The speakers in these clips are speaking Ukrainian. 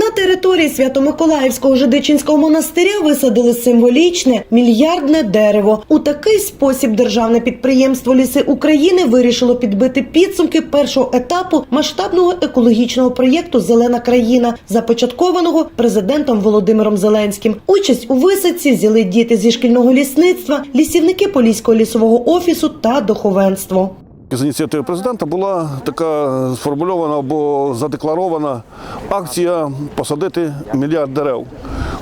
На території Свято-Миколаївського Жидичинського монастиря висадили символічне мільярдне дерево. У такий спосіб державне підприємство Ліси України вирішило підбити підсумки першого етапу масштабного екологічного проєкту Зелена країна, започаткованого президентом Володимиром Зеленським. Участь у висадці взяли діти зі шкільного лісництва, лісівники Поліського лісового офісу та духовенство. З ініціативи президента була така сформульована або задекларована акція посадити мільярд дерев.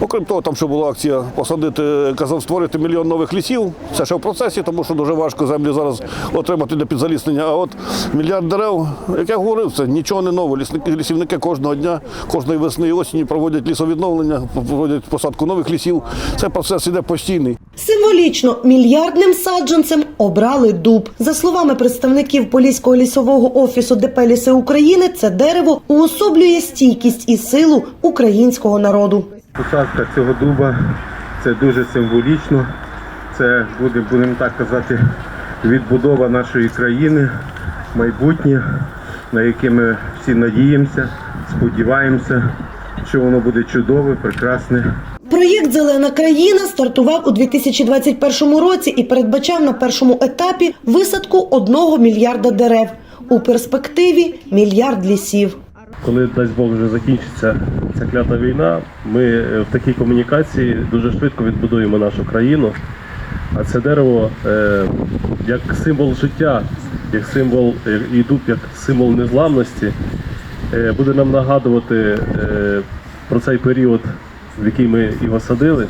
Окрім того, там ще була акція посадити, казав, створити мільйон нових лісів. Це ще в процесі, тому що дуже важко землі зараз отримати для підзаліснення. А от мільярд дерев, як я говорив, це нічого не нове. Лісники, лісівники кожного дня, кожної весни і осені проводять лісовідновлення, проводять посадку нових лісів. Це процес іде постійний. Символічно мільярдним саджанцем обрали дуб. За словами представників Поліського лісового офісу ДП «Ліси України, це дерево уособлює стійкість і силу українського народу. Посадка цього дуба це дуже символічно. Це буде, будемо так казати, відбудова нашої країни, майбутнє, на яке ми всі надіємося, сподіваємося, що воно буде чудове, прекрасне. Проєкт Зелена країна стартував у 2021 році і передбачав на першому етапі висадку одного мільярда дерев. У перспективі мільярд лісів. Коли дасть Бог вже закінчиться ця клята війна, ми е, в такій комунікації дуже швидко відбудуємо нашу країну. А це дерево е, як символ життя, як символ е, і дуб, як символ незламності, буде нам нагадувати про цей період, в який ми його садили.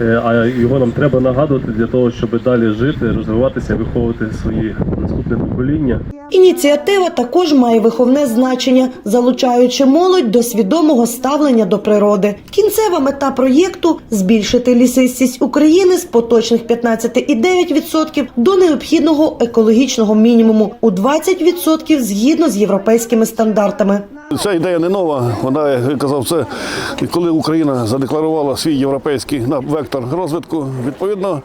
Е, А його нам треба нагадувати для того, щоб далі жити, розвиватися, виховувати свої наступне покоління. Ініціатива також має виховне значення, залучаючи молодь до свідомого ставлення до природи. Кінцева мета проєкту збільшити лісистість України з поточних 15,9% до необхідного екологічного мінімуму у 20% згідно з європейськими стандартами. Ця ідея не нова. Вона, я казав, це коли Україна задекларувала свій європейський на- вектор розвитку. Відповідно,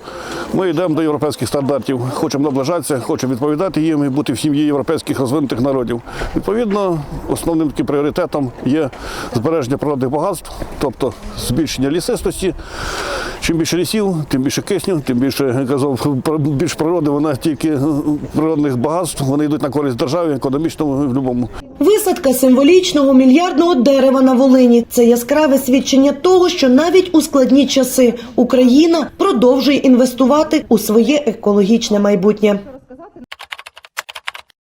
ми йдемо до європейських стандартів, хочемо наближатися, хочемо відповідати їм і бути в сім'ї європейських розвинутих народів. Відповідно, основним таким пріоритетом є збереження природних багатств, тобто збільшення лісистості. Чим більше лісів, тим більше кисню, тим більше я казав, більш природи, вона тільки е, природних багатств, вони йдуть на користь державі, економічному і в будь-якому. Висадка символічного мільярдного дерева на Волині це яскраве свідчення того, що навіть у складні часи Україна продовжує інвестувати у своє екологічне майбутнє.